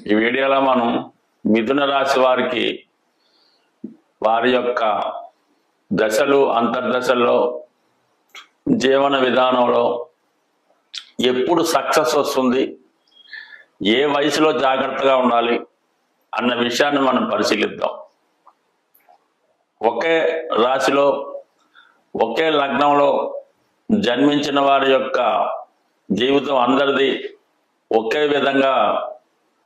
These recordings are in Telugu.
ఈ వీడియోలో మనం మిథున రాశి వారికి వారి యొక్క దశలు అంతర్దశల్లో జీవన విధానంలో ఎప్పుడు సక్సెస్ వస్తుంది ఏ వయసులో జాగ్రత్తగా ఉండాలి అన్న విషయాన్ని మనం పరిశీలిద్దాం. ఒకే రాశిలో ఒకే లగ్నంలో జన్మించిన వారి యొక్క జీవితం అందరిది ఒకే విధంగా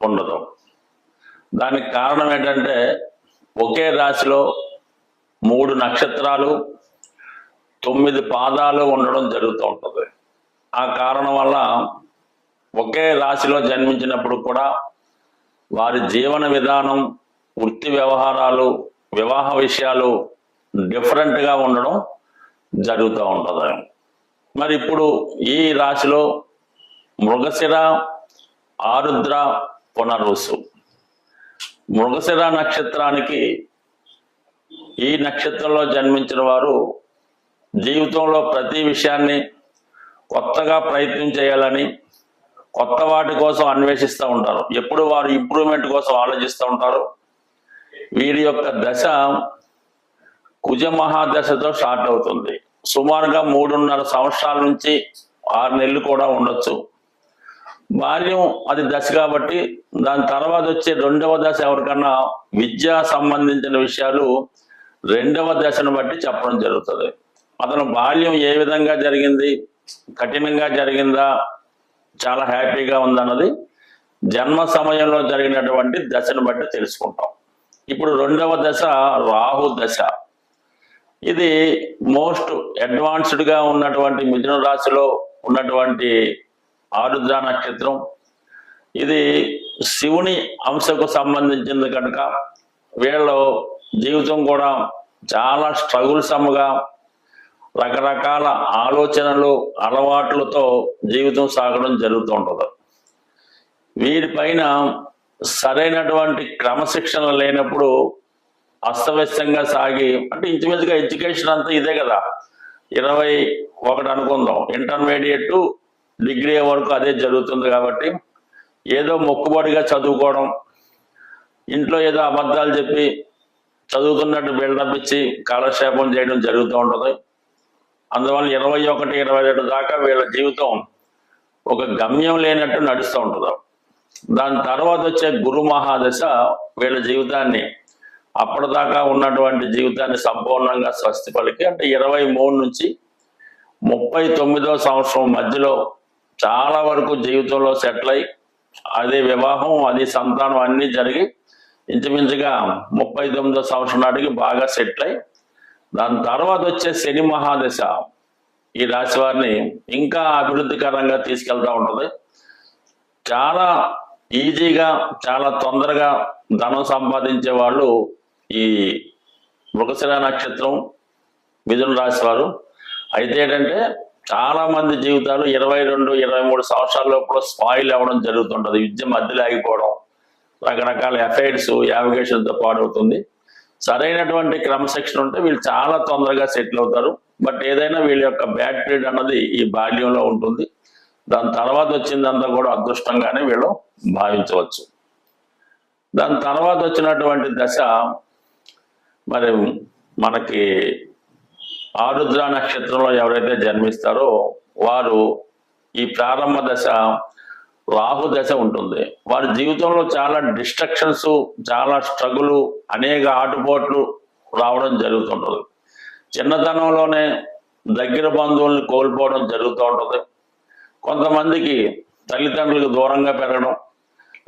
ఉండదు. దానికి కారణం ఏంటంటే ఒకే రాశిలో మూడు నక్షత్రాలు తొమ్మిది పాదాలు ఉండడం జరుగుతూ ఉంటుంది. ఆ కారణం వల్ల ఒకే రాశిలో జన్మించినప్పుడు కూడా వారి జీవన విధానం వృత్తి వ్యవహారాలు వివాహ విషయాలు డిఫరెంట్గా ఉండడం జరుగుతూ ఉంటుంది. మరి ఇప్పుడు ఈ రాశిలో మృగశిర ఆరుద్ర పునర్వసు మృగశిర నక్షత్రానికి ఈ నక్షత్రంలో జన్మించిన వారు జీవితంలో ప్రతి విషయాన్ని కొత్తగా ప్రయత్నం చేయాలని కొత్త వాటి కోసం అన్వేషిస్తూ ఉంటారు. ఎప్పుడు వారు ఇంప్రూవ్మెంట్ కోసం ఆలోచిస్తూ ఉంటారు. వీరి యొక్క దశ కుజ మహాదశతో స్టార్ట్ అవుతుంది. సుమారుగా మూడున్నర సంవత్సరాల నుంచి ఆరు నెలలు కూడా ఉండొచ్చు. బాల్యం అది దశ కాబట్టి దాని తర్వాత వచ్చే రెండవ దశ ఎవరికన్నా విద్యా సంబంధించిన విషయాలు రెండవ దశను బట్టి చెప్పడం జరుగుతుంది. అతను బాల్యం ఏ విధంగా జరిగింది కఠినంగా జరిగిందా చాలా హ్యాపీగా ఉందన్నది జన్మ సమయంలో జరిగినటువంటి దశను బట్టి తెలుసుకుంటాం. ఇప్పుడు రెండవ దశ రాహు దశ. ఇది మోస్ట్ అడ్వాన్స్డ్గా ఉన్నటువంటి మిథున రాశిలో ఉన్నటువంటి ఆరుద్ర నక్షత్రం. ఇది శివుని అంశకు సంబంధించింది కనుక వీళ్ళు జీవితం కూడా చాలా స్ట్రగుల్సమ్గా రకరకాల ఆలోచనలు అలవాట్లతో జీవితం సాగడం జరుగుతూ ఉంటుంది వీరిపైన సరైనటువంటి క్రమశిక్షణ లేనప్పుడు అస్తవ్యస్తంగా సాగి అంటే ఇంచుమించుగా ఎడ్యుకేషన్ అంతా ఇదే కదా. ఇరవై ఒకటి అనుకుందాం ఇంటర్మీడియట్ డిగ్రీ వరకు అదే జరుగుతుంది కాబట్టి ఏదో మొక్కుబడిగా చదువుకోవడం ఇంట్లో ఏదో అబద్ధాలు చెప్పి చదువుతున్నట్టు బిల్డప్ ఇచ్చి కాలక్షేపం చేయడం జరుగుతూ ఉంటుంది. అందువల్ల ఇరవై ఒకటి ఇరవై రెండు దాకా వీళ్ళ జీవితం ఒక గమ్యం లేనట్టు నడుస్తూ ఉంటుంది. దాని తర్వాత వచ్చే గురు మహాదశ వీళ్ళ జీవితాన్ని అప్పటిదాకా ఉన్నటువంటి జీవితాన్ని సంపూర్ణంగా స్వస్తి పలికి. అంటే ఇరవై మూడు నుంచి ముప్పై తొమ్మిదో సంవత్సరం మధ్యలో చాలా వరకు జీవితంలో సెటిల్ అయి అదే వివాహం అది సంతానం అన్నీ జరిగి ఇంచుమించుగా ముప్పై తొమ్మిదో సంవత్సరం నాటికి బాగా సెటిల్ అయి దాని తర్వాత వచ్చే శని మహాదశ ఈ రాశి వారిని ఇంకా అభివృద్ధికరంగా తీసుకెళ్తా ఉంటుంది. చాలా ఈజీగా చాలా తొందరగా ధనం సంపాదించే వాళ్ళు ఈ మృగశిర నక్షత్రం మిథున రాశి వారు. అయితే ఏంటంటే చాలా మంది జీవితాలు ఇరవై రెండు ఇరవై మూడు సంవత్సరాల్లో కూడా స్పాయిల్ అవ్వడం జరుగుతుంటుంది. విద్య మధ్యలో ఆగిపోవడం రకరకాల ఎఫైర్స్ యావిగేషన్తో పాడవుతుంది. సరైనటువంటి క్రమశిక్షణ ఉంటే వీళ్ళు చాలా తొందరగా సెటిల్ అవుతారు. బట్ ఏదైనా వీళ్ళ యొక్క బ్యాడ్ పీరియడ్ అన్నది ఈ బాల్యంలో ఉంటుంది. దాని తర్వాత వచ్చిందంతా కూడా అదృష్టంగానే వీళ్ళు భావించవచ్చు. దాని తర్వాత వచ్చినటువంటి దశ మరి మనకి ఆరుద్ర నక్షత్రంలో ఎవరైతే జన్మిస్తారో వారు ఈ ప్రారంభ దశ రాహు దశ ఉంటుంది. వారి జీవితంలో చాలా డిస్ట్రక్షన్స్ చాలా స్ట్రగులు అనేక ఆటుపోట్లు రావడం జరుగుతుంటుంది. చిన్నతనంలోనే దగ్గర బంధువుల్ని కోల్పోవడం జరుగుతూ ఉంటుంది కొంతమందికి తల్లిదండ్రులకు దూరంగా పెరగడం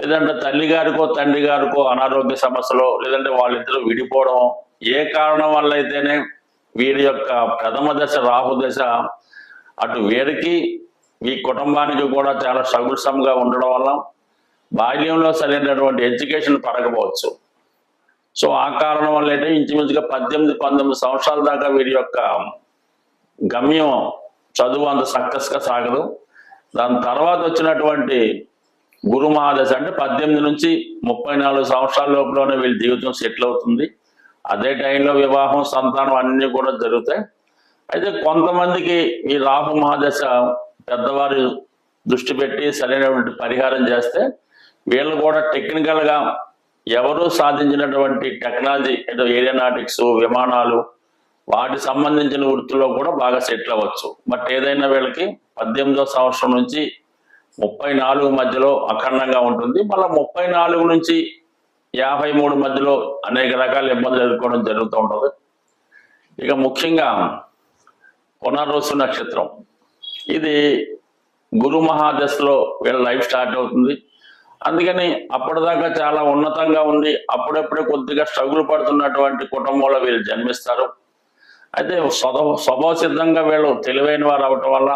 లేదంటే తల్లి గారికో తండ్రి గారికో అనారోగ్య సమస్యలు లేదంటే వాళ్ళిద్దరూ విడిపోవడం ఏ కారణం వల్ల అయితేనే వీరి యొక్క ప్రథమ దశ రాహు దశ అటు వీరికి ఈ కుటుంబానికి కూడా చాలా సగుల్సంగా ఉండడం వల్ల బాల్యంలో సరైనటువంటి ఎడ్యుకేషన్ పడకపోవచ్చు. సో ఆ కారణం వల్ల అయితే ఇంచుమించుగా పద్దెనిమిది పంతొమ్మిది సంవత్సరాల దాకా వీరి యొక్క గమ్యం చదువు అంత సక్సెస్గా సాగదు. దాని తర్వాత వచ్చినటువంటి గురు మహాదశ అంటే పద్దెనిమిది నుంచి ముప్పై నాలుగు సంవత్సరాల లోపలనే వీళ్ళ జీవితం సెటిల్ అవుతుంది. అదే టైంలో వివాహం సంతానం అన్నీ కూడా జరుగుతాయి. అయితే కొంతమందికి ఈ రాహు మహాదశ పెద్దవారు దృష్టి పెట్టి సరైనటువంటి పరిహారం చేస్తే వీళ్ళు కూడా టెక్నికల్గా ఎవరు సాధించినటువంటి టెక్నాలజీ ఏదో ఏరియానాటిక్స్ విమానాలు వాటి సంబంధించిన వృత్తిలో కూడా బాగా సెటిల్ అవ్వచ్చు. బట్ ఏదైనా వీళ్ళకి పద్దెనిమిదో సంవత్సరం నుంచి ముప్పై నాలుగు మధ్యలో అఖండంగా ఉంటుంది. మళ్ళీ ముప్పై నాలుగు నుంచి యాభై మూడు మధ్యలో అనేక రకాల ఇబ్బందులు ఎదుర్కోవడం జరుగుతూ ఉంటుంది ఇక ముఖ్యంగా పునర్వసు నక్షత్రం. ఇది గురు మహాదశలో వీళ్ళ లైఫ్ స్టార్ట్ అవుతుంది. అందుకని అప్పటిదాకా చాలా ఉన్నతంగా ఉంది అప్పుడప్పుడే కొద్దిగా స్ట్రగుల్ పడుతున్నటువంటి కుటుంబంలో వీళ్ళు జన్మిస్తారు. అయితే స్వభావ స్వభావ సిద్ధంగా వీళ్ళు తెలివైన వారు అవటం వల్ల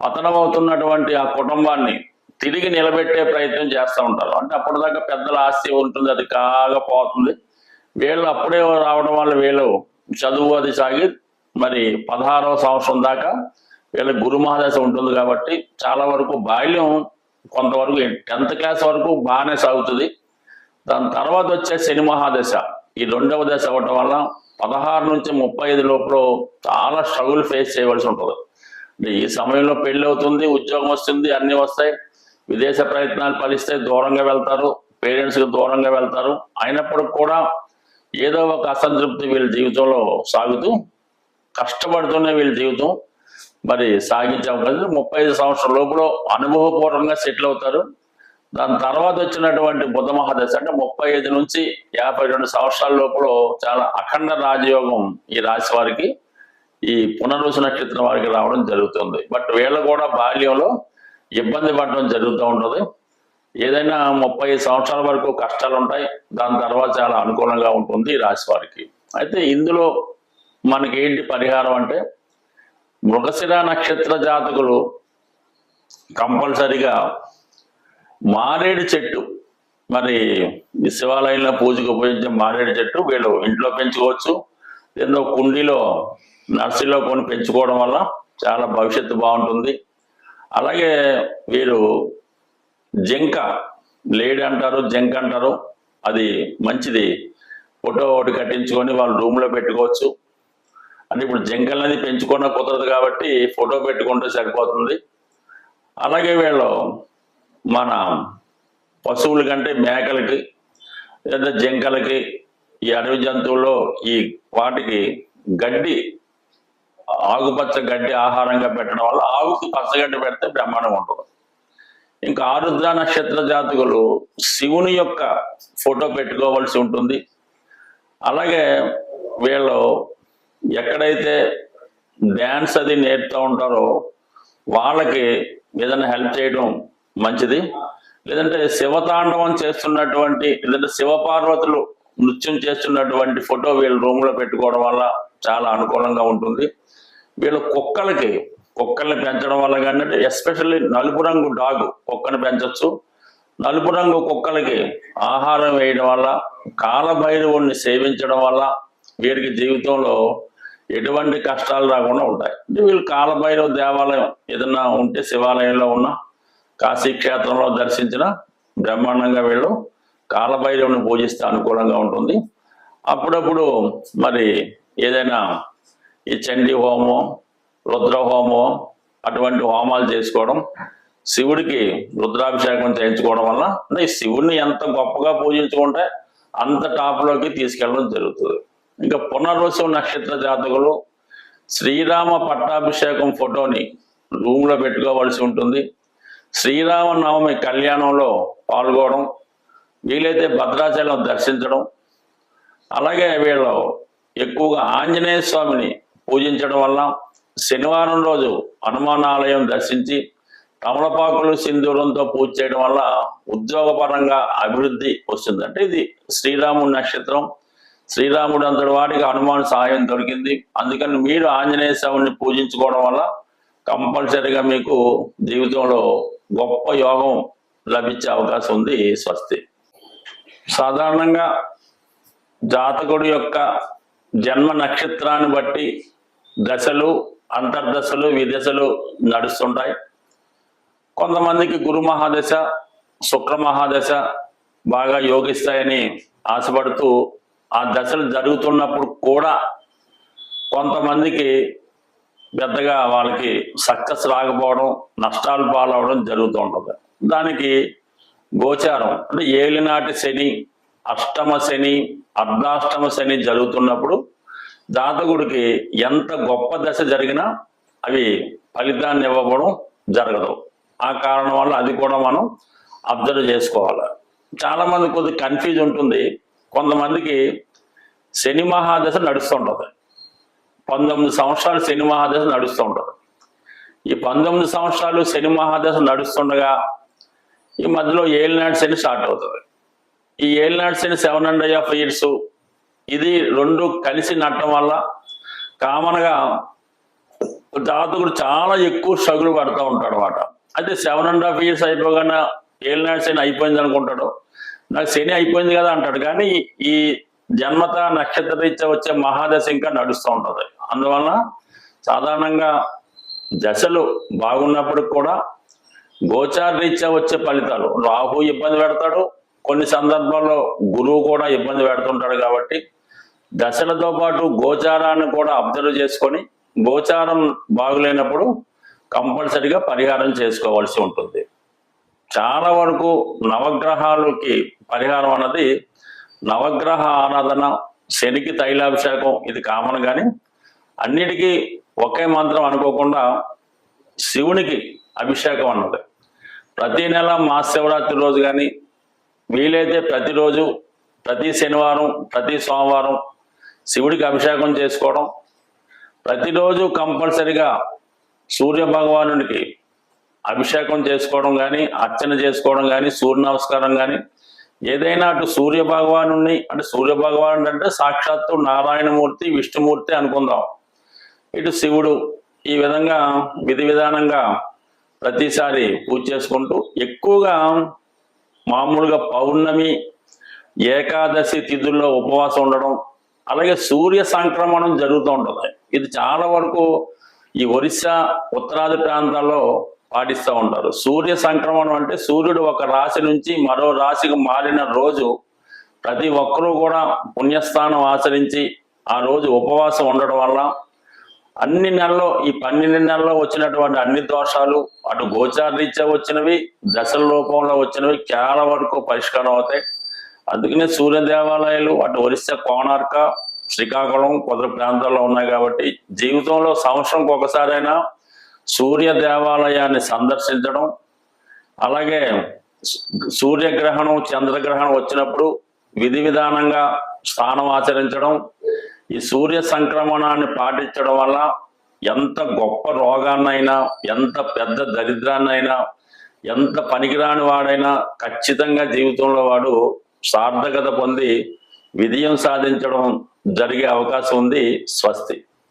పతనం అవుతున్నటువంటి ఆ కుటుంబాన్ని తిరిగి నిలబెట్టే ప్రయత్నం చేస్తూ ఉంటారు. అంటే అప్పటిదాకా పెద్దల ఆస్తి ఉంటుంది అది కాగపోతుంది వీళ్ళు అప్పుడే రావడం వల్ల వీళ్ళు చదువు అది సాగి మరి పదహారవ సంవత్సరం దాకా వీళ్ళ గురు మహాదశ ఉంటుంది కాబట్టి చాలా వరకు బాల్యం కొంతవరకు టెన్త్ క్లాస్ వరకు బాగానే సాగుతుంది. దాని తర్వాత వచ్చే శని మహాదశ ఈ రెండవ దశ అవ్వటం వల్ల పదహారు నుంచి ముప్పై ఐదు లోపల చాలా స్ట్రగుల్ ఫేస్ చేయవలసి ఉంటుంది. ఈ సమయంలో పెళ్ళి అవుతుంది ఉద్యోగం వస్తుంది అన్ని వస్తాయి. విదేశ ప్రయత్నాలు ఫలిస్తే దూరంగా వెళ్తారు పేరెంట్స్కి దూరంగా వెళ్తారు. అయినప్పటికి కూడా ఏదో ఒక అసంతృప్తి వీళ్ళ జీవితంలో సాగుతూ కష్టపడుతూనే వీళ్ళ జీవితం మరి సాగించే అవకాశం ముప్పై ఐదు సంవత్సరాల లోపల అనుభవపూర్వకంగా సెటిల్ అవుతారు. దాని తర్వాత వచ్చినటువంటి బుధ మహాదశ అంటే ముప్పై ఐదు నుంచి యాభై రెండు సంవత్సరాల లోపల చాలా అఖండ రాజయోగం ఈ రాశి వారికి ఈ పునర్వసు నక్షత్రం వారికి రావడం జరుగుతుంది. బట్ వీళ్ళు కూడా బాల్యంలో ఇబ్బంది పడడం జరుగుతూ ఉంటుంది. ఏదైనా ముప్పై ఐదు సంవత్సరాల వరకు కష్టాలు ఉంటాయి దాని తర్వాత చాలా అనుకూలంగా ఉంటుంది ఈ రాశి వారికి. అయితే ఇందులో మనకి ఏంటి పరిహారం అంటే మృగశిర నక్షత్ర జాతకులు కంపల్సరిగా మారేడు చెట్టు మరి ఈ శివాలయంలో పూజకు ఉపయోగించే మారేడు చెట్టు వీళ్ళు ఇంట్లో పెంచుకోవచ్చు. ఏదో కుండీలో నర్సరీలో కొని పెంచుకోవడం వల్ల చాలా భవిష్యత్తు బాగుంటుంది. అలాగే వీరు జింక లేడీ అంటారు జింక అంటారు. అది మంచిది. ఫోటో ఒకటి కట్టించుకొని వాళ్ళు రూమ్లో పెట్టుకోవచ్చు. అంటే ఇప్పుడు జింకలనేది పెంచుకున్న కుదరదు కాబట్టి ఫోటో పెట్టుకుంటే సరిపోతుంది. అలాగే వీళ్ళు మన పశువుల కంటే మేకలకి లేదా జింకలకి ఈ అడవి జంతువుల్లో ఈ వాటికి గడ్డి ఆకుపచ్చ గడ్డి ఆహారంగా పెట్టడం వల్ల ఆవుకు పచ్చగడ్డి పెడితే బ్రహ్మాండం ఉంటుంది. ఇంకా ఆరుద్ర నక్షత్ర జాతకులు శివుని యొక్క ఫోటో పెట్టుకోవాల్సి ఉంటుంది. అలాగే వీళ్ళు ఎక్కడైతే డ్యాన్స్ అది నేర్పుతూ ఉంటారో వాళ్ళకి ఏదైనా హెల్ప్ చేయడం మంచిది. లేదంటే శివతాండవం చేస్తున్నటువంటి లేదంటే శివపార్వతులు నృత్యం చేస్తున్నటువంటి ఫోటో వీళ్ళు రూమ్లో పెట్టుకోవడం వల్ల చాలా అనుకూలంగా ఉంటుంది. వీళ్ళు కుక్కలకి కుక్కల్ని పెంచడం వల్ల కానీ ఎస్పెషల్లీ నలుపు రంగు డాగ్ కుక్కను పెంచవచ్చు నలుపు రంగు కుక్కలకి ఆహారం వేయడం వల్ల కాలభైరవుణ్ణి సేవించడం వల్ల వీరికి జీవితంలో ఎటువంటి కష్టాలు రాకుండా ఉంటాయి. అంటే వీళ్ళు కాలభైరవ దేవాలయం ఏదన్నా ఉంటే శివాలయంలో ఉన్న కాశీ క్షేత్రంలో దర్శించిన బ్రహ్మాండంగా వీళ్ళు కాలభైరవుని పూజిస్తే అనుకూలంగా ఉంటుంది. అప్పుడప్పుడు మరి ఏదైనా ఈ చండీ హోమం రుద్ర హోమం అటువంటి హోమాలు చేసుకోవడం శివుడికి రుద్రాభిషేకం చేయించుకోవడం వల్ల అంటే ఈ శివుడిని ఎంత గొప్పగా పూజించుకుంటే అంత టాప్లోకి తీసుకెళ్ళడం జరుగుతుంది. ఇంకా పునర్వసం నక్షత్ర జాతకులు శ్రీరామ పట్టాభిషేకం ఫోటోని రూమ్లో పెట్టుకోవాల్సి ఉంటుంది. శ్రీరామనవమి కళ్యాణంలో పాల్గొనడం వీలైతే భద్రాచలం దర్శించడం అలాగే వీళ్ళు ఎక్కువగా ఆంజనేయ స్వామిని పూజించడం వల్ల శనివారం రోజు హనుమాన్ ఆలయం దర్శించి తమలపాకులు సింధూరంతో పూజ చేయడం వల్ల ఉద్యోగపరంగా అభివృద్ధి వస్తుంది. అంటే ఇది శ్రీరాముడి నక్షత్రం. శ్రీరాముడు అంతటి వాడికి హనుమాన్ సహాయం దొరికింది. అందుకని మీరు ఆంజనేయ స్వామిని పూజించుకోవడం వల్ల కంపల్సరీగా మీకు జీవితంలో గొప్ప యోగం లభించే అవకాశం ఉంది స్వస్తి. సాధారణంగా జాతకుడి యొక్క జన్మ నక్షత్రాన్ని బట్టి దశలు అంతర్దశలు విదశలు నడుస్తుంటాయి. కొంతమందికి గురు మహాదశ శుక్ర మహాదశ బాగా యోగిస్తాయని ఆశపడుతూ ఆ దశలు జరుగుతున్నప్పుడు కూడా కొంతమందికి పెద్దగా వాళ్ళకి సక్సెస్ రాకపోవడం నష్టాలు పాలవడం జరుగుతూ ఉంటుంది. దానికి గోచారం అంటే ఏలినాటి శని అష్టమ శని అర్ధాష్టమ శని జరుగుతున్నప్పుడు జాతకుడికి ఎంత గొప్ప దశ జరిగినా అవి ఫలితాన్ని ఇవ్వడం జరగదు. ఆ కారణం వల్ల అది కూడా మనం అబ్జర్వ్ చేసుకోవాలి. చాలా మంది కొద్ది కన్ఫ్యూజ్ ఉంటుంది. కొంతమందికి శని మహాదశ నడుస్తుంటుంది పంతొమ్మిది సంవత్సరాలు శని మహాదశ నడుస్తూ ఈ పంతొమ్మిది సంవత్సరాలు శని మహాదశ నడుస్తుండగా ఈ మధ్యలో ఏలినాడు శని స్టార్ట్ అవుతుంది. ఈ ఏలినాడు Shani seven and half years ఇది రెండు కలిసి నట్టడం వల్ల కామన్గా జాతకుడు చాలా ఎక్కువ స్ట్రగుల్ పడుతూ ఉంటాడు అనమాట అయితే సెవెన్ అండ్ హాఫ్ ఇయర్స్ అయిపోగానే ఏలినాడు శని అయిపోయింది అనుకుంటాడు. నాకు శని అయిపోయింది కదా అంటాడు. కానీ ఈ జన్మత నక్షత్ర రీత్యా వచ్చే మహాదశ ఇంకా నడుస్తూ ఉంటుంది. అందువలన సాధారణంగా దశలు బాగున్నప్పుడు కూడా గోచార రీత్యా వచ్చే ఫలితాలు. రాహు ఇబ్బంది పెడతాడు కొన్ని సందర్భాల్లో గురువు కూడా ఇబ్బంది పెడుతుంటాడు కాబట్టి దశలతో పాటు గోచారాన్ని కూడా అబ్జర్వ్ చేసుకొని గోచారం బాగులేనప్పుడు కంపల్సరిగా పరిహారం చేసుకోవాల్సి ఉంటుంది. చాలా వరకు నవగ్రహాలకి పరిహారం అన్నది నవగ్రహ ఆరాధన శనికి తైలాభిషేకం ఇది కామన్ కానీ అన్నిటికీ ఒకే మంత్రం అనుకోకుండా శివునికి అభిషేకం అన్నది. ప్రతి నెల మహాశివరాత్రి రోజు కానీ వీలైతే ప్రతిరోజు ప్రతి శనివారం ప్రతి సోమవారం శివుడికి అభిషేకం చేసుకోవడం. ప్రతిరోజు కంపల్సరిగా సూర్య భగవానుడికి అభిషేకం చేసుకోవడం కానీ అర్చన చేసుకోవడం కానీ సూర్య నమస్కారం కానీ ఏదైనా అటు సూర్య భగవాను అంటే సూర్య భగవానుడు అంటే సాక్షాత్తు నారాయణమూర్తి విష్ణుమూర్తి అనుకుందాం. ఇటు శివుడు ఈ విధంగా విధి విధానంగా ప్రతిసారి పూజ చేసుకుంటూ ఎక్కువగా మామూలుగా పౌర్ణమి ఏకాదశి తిథుల్లో ఉపవాసం ఉండడం అలాగే సూర్య సంక్రమణం జరుగుతూ ఉంటుంది. ఇది చాలా వరకు ఈ ఒరిస్సా ఉత్తరాది ప్రాంతాల్లో పాటిస్తూ ఉంటారు. సూర్య సంక్రమణం అంటే సూర్యుడు ఒక రాశి నుంచి మరో రాశికి మారిన రోజు ప్రతి ఒక్కరూ కూడా పుణ్యస్థానం ఆచరించి ఆ రోజు ఉపవాసం ఉండడం వల్ల అన్ని నెలలో ఈ పన్నెండు నెలల్లో వచ్చినటువంటి అన్ని దోషాలు అటు గోచారీత్యా వచ్చినవి దశల రూపంలో వచ్చినవి చాలా వరకు పరిష్కారం అవుతాయి. అందుకనే సూర్య దేవాలయాలు అటు ఒరిస్సా కోణార్క శ్రీకాకుళం కొందరు ప్రాంతాల్లో ఉన్నాయి కాబట్టి జీవితంలో సంవత్సరంకి ఒకసారైనా సూర్య దేవాలయాన్ని సందర్శించడం అలాగే సూర్యగ్రహణం చంద్రగ్రహణం వచ్చినప్పుడు విధి విధానంగా స్నానం ఆచరించడం ఈ సూర్య సంక్రమణాన్ని పాటించడం వల్ల ఎంత గొప్ప రోగాన్నైనా ఎంత పెద్ద దరిద్రాన్నైనా ఎంత పనికిరాని వాడైనా ఖచ్చితంగా జీవితంలో వాడు సార్థకత పొంది విజయం సాధించడం జరిగే అవకాశం ఉంది స్వస్తి.